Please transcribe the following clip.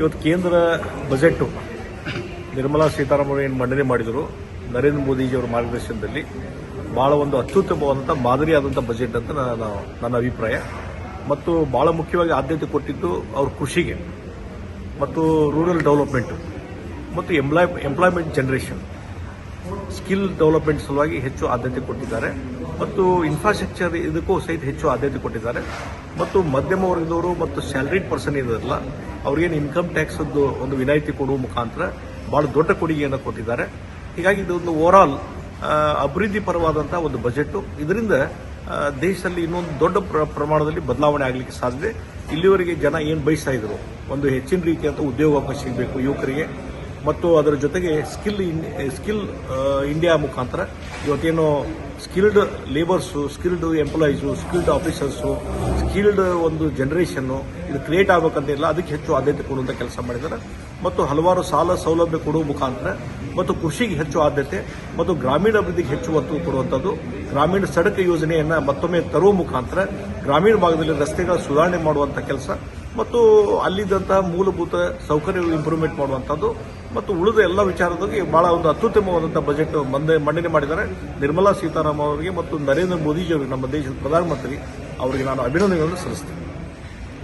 ಇವತ್ತು ಕೇಂದ್ರ ಬಜೆಟ್ಟು ನಿರ್ಮಲಾ ಸೀತಾರಾಮನ್ ಏನು ಮಂಡನೆ ಮಾಡಿದರು, ನರೇಂದ್ರ ಮೋದಿಜಿಯವರ ಮಾರ್ಗದರ್ಶನದಲ್ಲಿ ಭಾಳ ಒಂದು ಅತ್ಯುತ್ತಮವಾದಂಥ ಮಾದರಿಯಾದಂಥ ಬಜೆಟ್ ಅಂತ ನಾನು ನನ್ನ ಅಭಿಪ್ರಾಯ. ಮತ್ತು ಭಾಳ ಮುಖ್ಯವಾಗಿ ಆದ್ಯತೆ ಕೊಟ್ಟಿದ್ದು ಅವ್ರ ಕೃಷಿಗೆ, ಮತ್ತು ರೂರಲ್ ಡೆವಲಪ್ಮೆಂಟ್ ಮತ್ತು employ employment generation skill development ಸಲುವಾಗಿ ಹೆಚ್ಚು ಆದ್ಯತೆ ಕೊಟ್ಟಿದ್ದಾರೆ. ಮತ್ತು ಇನ್ಫ್ರಾಸ್ಟ್ರಕ್ಚರ್ ಇದಕ್ಕೂ ಸಹಿತ ಹೆಚ್ಚು ಆದ್ಯತೆ ಕೊಟ್ಟಿದ್ದಾರೆ. ಮತ್ತು ಮಧ್ಯಮ ವರ್ಗದವರು ಮತ್ತು ಸ್ಯಾಲರಿಡ್ ಪರ್ಸನ್ ಇರೋದಿಲ್ಲ ಅವ್ರಿಗೇನು ಇನ್ಕಮ್ ಟ್ಯಾಕ್ಸ್ ಒಂದು ವಿನಾಯಿತಿ ಕೊಡುವ ಮುಖಾಂತರ ಬಹಳ ದೊಡ್ಡ ಕೊಡುಗೆಯನ್ನು ಕೊಟ್ಟಿದ್ದಾರೆ. ಹೀಗಾಗಿ ಇದು ಒಂದು ಓವರ್ ಆಲ್ ಅಭಿವೃದ್ಧಿ ಪರವಾದಂಥ ಒಂದು ಬಜೆಟ್ ಇದರಿಂದ ದೇಶದಲ್ಲಿ ಇನ್ನೊಂದು ದೊಡ್ಡ ಪ್ರ- ಪ್ರಮಾಣದಲ್ಲಿ ಬದಲಾವಣೆ ಆಗಲಿಕ್ಕೆ ಸಾಧ್ಯತೆ ಇಲ್ಲಿವರೆಗೆ ಜನ ಏನು ಬಯಸ್ತಾ ಇದ್ರು? ಒಂದು ಹೆಚ್ಚಿನ ರೀತಿಯಂಥ ಉದ್ಯೋಗಾವಕಾಶ ಸಿಗಬೇಕು ಯುವಕರಿಗೆ. ಮತ್ತು ಅದರ ಜೊತೆಗೆ ಸ್ಕಿಲ್ ಸ್ಕಿಲ್ ಇಂಡಿಯಾ ಮುಖಾಂತರ ಇವತ್ತೇನು skilled labours, skilled employees, skilled officers, skilled ಒಂದು ಜನರೇಷನ್ನು ಇದು ಕ್ರಿಯೇಟ್ ಆಗಬೇಕಂತಿಲ್ಲ ಅದಕ್ಕೆ ಹೆಚ್ಚು ಆದ್ಯತೆ ಕೊಡುವಂಥ ಕೆಲಸ ಮಾಡಿದ್ದಾರೆ. ಮತ್ತು ಹಲವಾರು ಸಾಲ ಸೌಲಭ್ಯ ಕೊಡುವ ಮುಖಾಂತರ ಮತ್ತು ಕೃಷಿಗೆ ಹೆಚ್ಚು ಆದ್ಯತೆ ಮತ್ತು ಗ್ರಾಮೀಣ ಅಭಿವೃದ್ಧಿಗೆ ಹೆಚ್ಚು ಒತ್ತು ಕೊಡುವಂಥದ್ದು. ಗ್ರಾಮೀಣ ಸಡಕ ಯೋಜನೆಯನ್ನು ಮತ್ತೊಮ್ಮೆ ತರುವ ಮುಖಾಂತರ ಗ್ರಾಮೀಣ ಭಾಗದಲ್ಲಿ ರಸ್ತೆಗಳ ಸುಧಾರಣೆ ಮಾಡುವಂಥ ಕೆಲಸ. ಮತ್ತು ಅಲ್ಲಿದ್ದಂತಹ ಮೂಲಭೂತ ಸೌಕರ್ಯ ಇಂಪ್ರೂವ್ಮೆಂಟ್ ಮಾಡುವಂಥದ್ದು ಮತ್ತು ಉಳಿದ ಎಲ್ಲ ವಿಚಾರದಲ್ಲಿ ಬಹಳ ಒಂದು ಅತ್ಯುತ್ತಮವಾದಂಥ ಬಜೆಟ್ ಮಂದೆ ಮಂಡನೆ ಮಾಡಿದ್ದಾರೆ. ನಿರ್ಮಲಾ ಸೀತಾರಾಮನ್ ಅವರಿಗೆ ಮತ್ತು ನರೇಂದ್ರ ಮೋದಿಜಿ ಅವರಿಗೆ, ನಮ್ಮ ದೇಶದ ಪ್ರಧಾನಮಂತ್ರಿ ಅವರಿಗೆ ನಾನು ಅಭಿನಂದನೆಗಳನ್ನು ಸಲ್ಲಿಸ್ತೇನೆ